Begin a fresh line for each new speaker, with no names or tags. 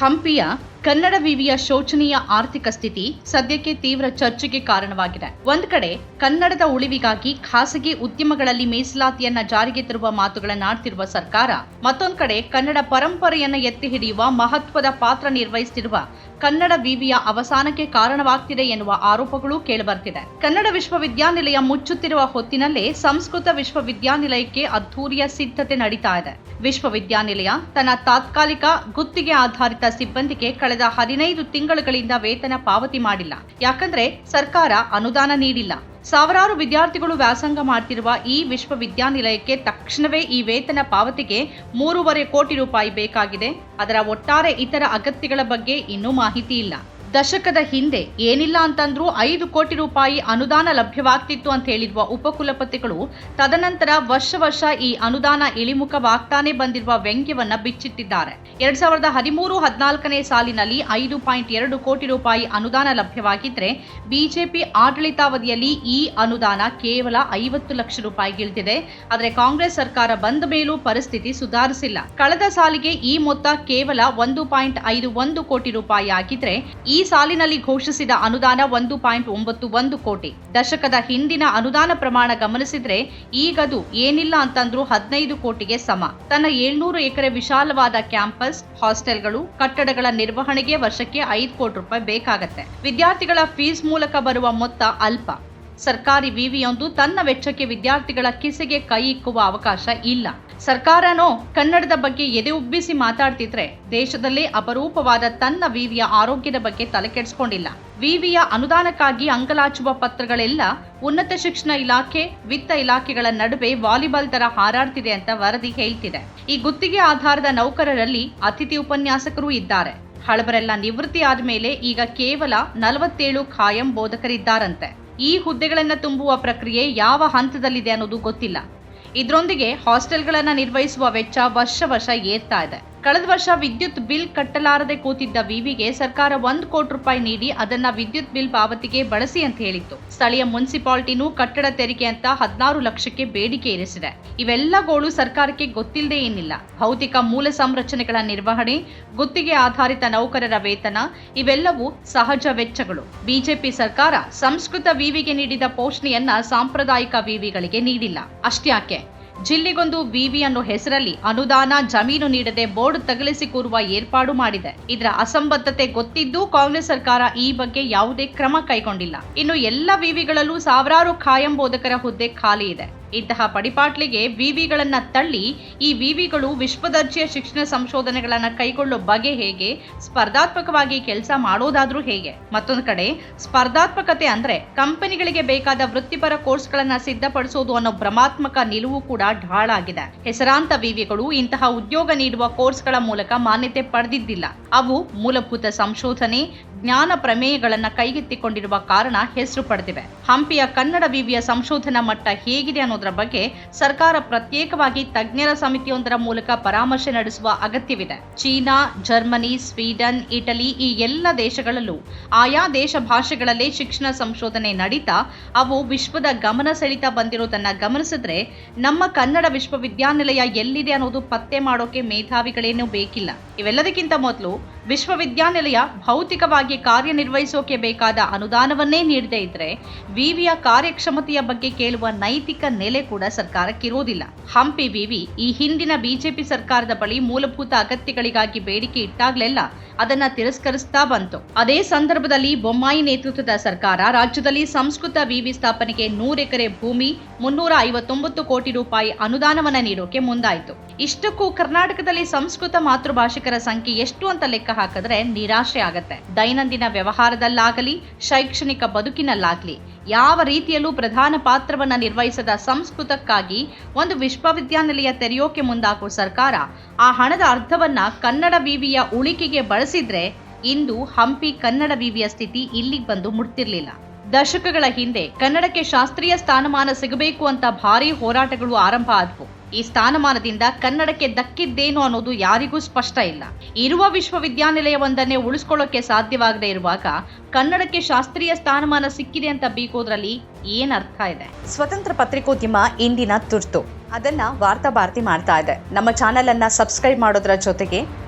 ಹಂಪಿಯ ಕನ್ನಡ ವಿವಿಯ ಶೋಚನೀಯ ಆರ್ಥಿಕ ಸ್ಥಿತಿ ಸದ್ಯಕ್ಕೆ ತೀವ್ರ ಚರ್ಚೆಗೆ ಕಾರಣವಾಗಿದೆ. ಒಂದ್ ಕಡೆ ಕನ್ನಡದ ಉಳಿವಿಗಾಗಿ ಖಾಸಗಿ ಉದ್ಯಮಗಳಲ್ಲಿ ಮೀಸಲಾತಿಯನ್ನ ಜಾರಿಗೆ ತರುವ ಮಾತುಗಳನ್ನಾಡ್ತಿರುವ ಸರ್ಕಾರ, ಮತ್ತೊಂದ್ ಕಡೆ ಕನ್ನಡ ಪರಂಪರೆಯನ್ನ ಎತ್ತಿ ಹಿಡಿಯುವ ಮಹತ್ವದ ಪಾತ್ರ ನಿರ್ವಹಿಸುತ್ತಿರುವ ಕನ್ನಡ ವಿವಿಯ ಅವಸಾನಕ್ಕೆ ಕಾರಣವಾಗ್ತಿದೆ ಎನ್ನುವ ಆರೋಪಗಳು ಕೇಳಿಬರ್ತಿದೆ. ಕನ್ನಡ ವಿಶ್ವವಿದ್ಯಾನಿಲಯ ಮುಚ್ಚುತ್ತಿರುವ ಹೊತ್ತಿನಲ್ಲೇ ಸಂಸ್ಕೃತ ವಿಶ್ವವಿದ್ಯಾನಿಲಯಕ್ಕೆ ಅದ್ಧೂರಿಯ ಸಿದ್ಧತೆ ನಡೀತಾ ಇದೆ. ವಿಶ್ವವಿದ್ಯಾನಿಲಯ ತನ್ನ ತಾತ್ಕಾಲಿಕ ಗುತ್ತಿಗೆ ಆಧಾರಿತ ಸಿಬ್ಬಂದಿಗೆ ಕಳೆದ ಹದಿನೈದು ತಿಂಗಳುಗಳಿಂದ ವೇತನ ಪಾವತಿ ಮಾಡಿಲ್ಲ. ಯಾಕಂದ್ರೆ ಸರ್ಕಾರ ಅನುದಾನ ನೀಡಿಲ್ಲ. ಸಾವಿರಾರು ವಿದ್ಯಾರ್ಥಿಗಳು ವ್ಯಾಸಂಗ ಮಾಡ್ತಿರುವ ಈ ವಿಶ್ವವಿದ್ಯಾನಿಲಯಕ್ಕೆ ತಕ್ಷಣವೇ ಈ ವೇತನ ಪಾವತಿಗೆ ಮೂರುವರೆ ಕೋಟಿ ರೂಪಾಯಿ ಬೇಕಾಗಿದೆ. ಅದರ ಒಟ್ಟಾರೆ ಇತರ ಅಗತ್ಯಗಳ ಬಗ್ಗೆ ಇನ್ನೂ ಮಾಹಿತಿ ಇಲ್ಲ. ದಶಕದ ಹಿಂದೆ ಏನಿಲ್ಲ ಅಂತಂದ್ರೂ ಐದು ಕೋಟಿ ರೂಪಾಯಿ ಅನುದಾನ ಲಭ್ಯವಾಗ್ತಿತ್ತು ಅಂತ ಹೇಳಿರುವ ಉಪಕುಲಪತಿಗಳು, ತದನಂತರ ವರ್ಷ ವರ್ಷ ಈ ಅನುದಾನ ಇಳಿಮುಖವಾಗ್ತಾನೆ ಬಂದಿರುವ ವ್ಯಂಗ್ಯವನ್ನ ಬಿಚ್ಚಿಟ್ಟಿದ್ದಾರೆ. ಎರಡ್ ಸಾವಿರದ ಹದಿಮೂರು ಹದಿನಾಲ್ಕನೇ ಸಾಲಿನಲ್ಲಿ ಐದು ಪಾಯಿಂಟ್ ಎರಡು ಕೋಟಿ ರೂಪಾಯಿ ಅನುದಾನ ಲಭ್ಯವಾಗಿದ್ರೆ ಬಿಜೆಪಿ ಆಡಳಿತಾವಧಿಯಲ್ಲಿ ಈ ಅನುದಾನ ಕೇವಲ ಐವತ್ತು ಲಕ್ಷ ರೂಪಾಯಿಗಿಳಿದಿದೆ ಆದರೆ ಕಾಂಗ್ರೆಸ್ ಸರ್ಕಾರ ಬಂದ ಮೇಲೂ ಪರಿಸ್ಥಿತಿ ಸುಧಾರಿಸಿಲ್ಲ. ಕಳೆದ ಸಾಲಿಗೆ ಈ ಮೊತ್ತ ಕೇವಲ ಒಂದು ಪಾಯಿಂಟ್ ಐದು ಒಂದು ಕೋಟಿ ರೂಪಾಯಿ ಆಗಿದ್ರೆ ಈ ಸಾಲಿನಲ್ಲಿ ಘೋಷಿಸಿದ ಅನುದಾನ ಒಂದು ಪಾಯಿಂಟ್ ಒಂಬತ್ತು ಒಂದು ಕೋಟಿ. ದಶಕದ ಹಿಂದಿನ ಅನುದಾನ ಪ್ರಮಾಣ ಗಮನಿಸಿದ್ರೆ ಈಗದು ಏನಿಲ್ಲ ಅಂತಂದ್ರೂ ಹದಿನೈದು ಕೋಟಿಗೆ ಸಮ. ತನ್ನ ಏಳ್ನೂರು ಎಕರೆ ವಿಶಾಲವಾದ ಕ್ಯಾಂಪಸ್, ಹಾಸ್ಟೆಲ್ಗಳು, ಕಟ್ಟಡಗಳ ನಿರ್ವಹಣೆಗೆ ವರ್ಷಕ್ಕೆ ಐದು ಕೋಟಿ ರೂಪಾಯಿ ಬೇಕಾಗತ್ತೆ. ವಿದ್ಯಾರ್ಥಿಗಳ ಫೀಸ್ ಮೂಲಕ ಬರುವ ಮೊತ್ತ ಅಲ್ಪ. ಸರ್ಕಾರಿ ವಿವಿಯೊಂದು ತನ್ನ ವೆಚ್ಚಕ್ಕೆ ವಿದ್ಯಾರ್ಥಿಗಳ ಕಿಸೆಗೆ ಕೈ ಇಕ್ಕುವ ಅವಕಾಶ ಇಲ್ಲ. ಸರ್ಕಾರನೋ ಕನ್ನಡದ ಬಗ್ಗೆ ಎದೆ ಉಬ್ಬಿಸಿ ಮಾತಾಡ್ತಿದ್ರೆ ದೇಶದಲ್ಲೇ ಅಪರೂಪವಾದ ತನ್ನ ವಿವಿಯ ಆರೋಗ್ಯದ ಬಗ್ಗೆ ತಲೆ ಕೆಡಿಸ್ಕೊಂಡಿಲ್ಲ. ವಿವಿಯ ಅನುದಾನಕ್ಕಾಗಿ ಅಂಗಲಾಚುವ ಪತ್ರಗಳೆಲ್ಲ ಉನ್ನತ ಶಿಕ್ಷಣ ಇಲಾಖೆ, ವಿತ್ತ ಇಲಾಖೆಗಳ ನಡುವೆ ವಾಲಿಬಾಲ್ ತರ ಹಾರಾಡ್ತಿದೆ ಅಂತ ವರದಿ ಹೇಳ್ತಿದೆ. ಈ ಗುತ್ತಿಗೆ ಆಧಾರದ ನೌಕರರಲ್ಲಿ ಅತಿಥಿ ಉಪನ್ಯಾಸಕರು ಇದ್ದಾರೆ. ಹಳಬರೆಲ್ಲ ನಿವೃತ್ತಿ ಆದ್ಮೇಲೆ ಈಗ ಕೇವಲ ನಲವತ್ತೇಳು ಖಾಯಂ ಬೋಧಕರಿದ್ದಾರಂತೆ. ಈ ಹುದ್ದೆಗಳನ್ನು ತುಂಬುವ ಪ್ರಕ್ರಿಯೆ ಯಾವ ಹಂತದಲ್ಲಿದೆ ಅನ್ನೋದು ಗೊತ್ತಿಲ್ಲ. ಇದರೊಂದಿಗೆ ಹಾಸ್ಟೆಲ್ಗಳನ್ನು ನಿರ್ವಹಿಸುವ ವೆಚ್ಚ ವರ್ಷ ವರ್ಷ ಏರ್ತಾ ಇದೆ. ಕಳೆದ ವರ್ಷ ವಿದ್ಯುತ್ ಬಿಲ್ ಕಟ್ಟಲಾರದೆ ಕೂತಿದ್ದ ವಿವಿಗೆ ಸರ್ಕಾರ ಒಂದು ಕೋಟಿ ರೂಪಾಯಿ ನೀಡಿ ಅದನ್ನ ವಿದ್ಯುತ್ ಬಿಲ್ ಪಾವತಿಗೆ ಬಳಸಿ ಅಂತ ಹೇಳಿತ್ತು. ಸ್ಥಳೀಯ ಮುನ್ಸಿಪಾಲಿಟಿನೂ ಕಟ್ಟಡ ತೆರಿಗೆ ಅಂತ ಹದಿನಾರು ಲಕ್ಷಕ್ಕೆ ಬೇಡಿಕೆ ಇರಿಸಿದೆ. ಇವೆಲ್ಲ ಗೋಳು ಸರ್ಕಾರಕ್ಕೆ ಗೊತ್ತಿಲ್ಲದೆ ಏನಿಲ್ಲ. ಭೌತಿಕ ಮೂಲ ಸಂರಚನೆಗಳ ನಿರ್ವಹಣೆ, ಗುತ್ತಿಗೆ ಆಧಾರಿತ ನೌಕರರ ವೇತನ, ಇವೆಲ್ಲವೂ ಸಹಜ ವೆಚ್ಚಗಳು. ಬಿಜೆಪಿ ಸರ್ಕಾರ ಸಂಸ್ಕೃತ ವಿವಿಗೆ ನೀಡಿದ ಪೋಷಣೆಯನ್ನ ಸಾಂಪ್ರದಾಯಿಕ ವಿವಿಗಳಿಗೆ ನೀಡಿಲ್ಲ. ಅಷ್ಟ್ಯಾಕೆ? ಜಿಲ್ಲೆಗೊಂದು ವಿವಿ ಅನ್ನೋ ಹೆಸರಲ್ಲಿ ಅನುದಾನ ಜಮೀನು ನೀಡದೆ ಬೋರ್ಡ್ ತಗಲಿಸಿ ಕೂರುವ ಏರ್ಪಾಡು ಮಾಡಿದೆ. ಇದರ ಅಸಂಬದ್ಧತೆ ಗೊತ್ತಿದ್ದು ಕಾಂಗ್ರೆಸ್ ಸರ್ಕಾರ ಈ ಬಗ್ಗೆ ಯಾವುದೇ ಕ್ರಮ ಕೈಗೊಂಡಿಲ್ಲ. ಇನ್ನು ಎಲ್ಲ ವಿವಿಗಳಲ್ಲೂ ಸಾವಿರಾರು ಖಾಯಂ ಬೋಧಕರ ಹುದ್ದೆ ಖಾಲಿ ಇದೆ. ಇಂತಹ ಪಡಿಪಾಟ್ಲಿಗೆ ವಿವಿಗಳನ್ನ ತಳ್ಳಿ ಈ ವಿವಿಗಳು ವಿಶ್ವದರ್ಜೆಯ ಶಿಕ್ಷಣ ಸಂಶೋಧನೆಗಳನ್ನ ಕೈಗೊಳ್ಳೋ ಬಗೆ ಹೇಗೆ, ಸ್ಪರ್ಧಾತ್ಮಕವಾಗಿ ಕೆಲಸ ಮಾಡೋದಾದ್ರೂ ಹೇಗೆ? ಮತ್ತೊಂದು ಕಡೆ, ಸ್ಪರ್ಧಾತ್ಮಕತೆ ಅಂದ್ರೆ ಕಂಪನಿಗಳಿಗೆ ಬೇಕಾದ ವೃತ್ತಿಪರ ಕೋರ್ಸ್ಗಳನ್ನ ಸಿದ್ಧಪಡಿಸೋದು ಅನ್ನೋ ಭ್ರಮಾತ್ಮಕ ನಿಲುವು ಕೂಡ ಢಾಳಾಗಿದೆ. ಹೆಸರಾಂತ ವಿವಿಗಳು ಇಂತಹ ಉದ್ಯೋಗ ನೀಡುವ ಕೋರ್ಸ್ಗಳ ಮೂಲಕ ಮಾನ್ಯತೆ ಪಡೆದಿದ್ದಿಲ್ಲ. ಅವು ಮೂಲಭೂತ ಸಂಶೋಧನೆ, ಜ್ಞಾನ ಪ್ರಮೇಯಗಳನ್ನ ಕೈಗೆತ್ತಿಕೊಂಡಿರುವ ಕಾರಣ ಹೆಸರು ಪಡೆದಿವೆ. ಹಂಪಿಯ ಕನ್ನಡ ವಿವಿಯ ಸಂಶೋಧನಾ ಮಟ್ಟ ಹೇಗಿದೆ ಅನ್ನೋದರ ಬಗ್ಗೆ ಸರ್ಕಾರ ಪ್ರತ್ಯೇಕವಾಗಿ ತಜ್ಞರ ಸಮಿತಿಯೊಂದರ ಮೂಲಕ ಪರಾಮರ್ಶೆ ನಡೆಸುವ ಅಗತ್ಯವಿದೆ. ಚೀನಾ, ಜರ್ಮನಿ, ಸ್ವೀಡನ್, ಇಟಲಿ ಈ ಎಲ್ಲ ದೇಶಗಳಲ್ಲೂ ಆಯಾ ದೇಶ ಭಾಷೆಗಳಲ್ಲೇ ಶಿಕ್ಷಣ ಸಂಶೋಧನೆ ನಡೀತಾ, ಅವು ವಿಶ್ವದ ಗಮನ ಸೆಳೀತಾ ಬಂದಿರೋದನ್ನ ಗಮನಿಸಿದ್ರೆ ನಮ್ಮ ಕನ್ನಡ ವಿಶ್ವವಿದ್ಯಾನಿಲಯ ಎಲ್ಲಿದೆ ಅನ್ನೋದು ಪತ್ತೆ ಮಾಡೋಕೆ ಮೇಧಾವಿಗಳೇನೂ ಬೇಕಿಲ್ಲ. ಇವೆಲ್ಲದಕ್ಕಿಂತ ಮೊದಲು ವಿಶ್ವವಿದ್ಯಾನಿಲಯ ಭೌತಿಕವಾಗಿ ಕಾರ್ಯನಿರ್ವಹಿಸೋಕೆ ಬೇಕಾದ ಅನುದಾನವನ್ನೇ ನೀಡದೇ ಇದ್ರೆ ವಿವಿಯ ಕಾರ್ಯಕ್ಷಮತೆಯ ಬಗ್ಗೆ ಕೇಳುವ ನೈತಿಕ ನೆಲೆ ಕೂಡ ಸರ್ಕಾರಕ್ಕಿರುವುದಿಲ್ಲ. ಹಂಪಿ ವಿವಿ ಈ ಹಿಂದಿನ ಬಿಜೆಪಿ ಸರ್ಕಾರದ ಬಳಿ ಮೂಲಭೂತ ಅಗತ್ಯಗಳಿಗಾಗಿ ಬೇಡಿಕೆ ಇಟ್ಟಾಗ್ಲೆಲ್ಲ ಅದನ್ನ ತಿರಸ್ಕರಿಸ್ತಾ ಬಂತು. ಅದೇ ಸಂದರ್ಭದಲ್ಲಿ ಬೊಮ್ಮಾಯಿ ನೇತೃತ್ವದ ಸರ್ಕಾರ ರಾಜ್ಯದಲ್ಲಿ ಸಂಸ್ಕೃತ ವಿವಿ ಸ್ಥಾಪನೆಗೆ ನೂರು ಎಕರೆ ಭೂಮಿ, ಮುನ್ನೂರ ಐವತ್ತೊಂಬತ್ತು ಕೋಟಿ ರೂಪಾಯಿ ಅನುದಾನವನ್ನ ನೀಡೋಕೆ ಮುಂದಾಯಿತು. ಇಷ್ಟಕ್ಕೂ ಕರ್ನಾಟಕದಲ್ಲಿ ಸಂಸ್ಕೃತ ಮಾತೃಭಾಷಿಕರ ಸಂಖ್ಯೆ ಎಷ್ಟು ಅಂತ ಲೆಕ್ಕ ಹಾಕಿದ್ರೆ ನಿರಾಶೆ ಆಗತ್ತೆ. ದೈನಂದಿನ ವ್ಯವಹಾರದಲ್ಲಾಗಲಿ, ಶೈಕ್ಷಣಿಕ ಬದುಕಿನಲ್ಲಾಗಲಿ ಯಾವ ರೀತಿಯಲ್ಲೂ ಪ್ರಧಾನ ಪಾತ್ರವನ್ನು ನಿರ್ವಹಿಸದ ಸಂಸ್ಕೃತಕ್ಕಾಗಿ ಒಂದು ವಿಶ್ವವಿದ್ಯಾನಿಲಯ ತೆರೆಯೋಕೆ ಮುಂದಾಗುವ ಸರ್ಕಾರ ಆ ಹಣದ ಅರ್ಧವನ್ನ ಕನ್ನಡ ವಿವಿಯ ಉಳಿಕೆಗೆ ಬಳಸಿದ್ರೆ ಇಂದು ಹಂಪಿ ಕನ್ನಡ ವಿವಿಯ ಸ್ಥಿತಿ ಇಲ್ಲಿಗೆ ಬಂದು ಮುಟ್ತಿರ್ಲಿಲ್ಲ. ದಶಕಗಳ ಹಿಂದೆ ಕನ್ನಡಕ್ಕೆ ಶಾಸ್ತ್ರೀಯ ಸ್ಥಾನಮಾನ ಸಿಗಬೇಕು ಅಂತ ಭಾರೀ ಹೋರಾಟಗಳು ಆರಂಭ ಆದವು. ಈ ಸ್ಥಾನಮಾನದಿಂದ ಕನ್ನಡಕ್ಕೆ ದಕ್ಕಿದ್ದೇನು ಅನ್ನೋದು ಯಾರಿಗೂ ಸ್ಪಷ್ಟ ಇಲ್ಲ. ಇರುವ ವಿಶ್ವವಿದ್ಯಾನಿಲಯವೊಂದನ್ನೇ ಉಳಿಸ್ಕೊಳ್ಳೋಕೆ ಸಾಧ್ಯವಾಗದೇ ಇರುವಾಗ ಕನ್ನಡಕ್ಕೆ ಶಾಸ್ತ್ರೀಯ ಸ್ಥಾನಮಾನ ಸಿಕ್ಕಿದೆ ಅಂತ ಬೀಕೋದ್ರಲ್ಲಿ ಏನ್ ಅರ್ಥ ಇದೆ?
ಸ್ವತಂತ್ರ ಪತ್ರಿಕೋದ್ಯಮ ಇಂದಿನ ತುರ್ತು. ಅದನ್ನ ವಾರ್ತಾ ಭಾರತಿ ಮಾಡ್ತಾ ಇದೆ. ನಮ್ಮ ಚಾನೆಲ್ ಅನ್ನ ಸಬ್ಸ್ಕ್ರೈಬ್ ಮಾಡೋದ್ರ ಜೊತೆಗೆ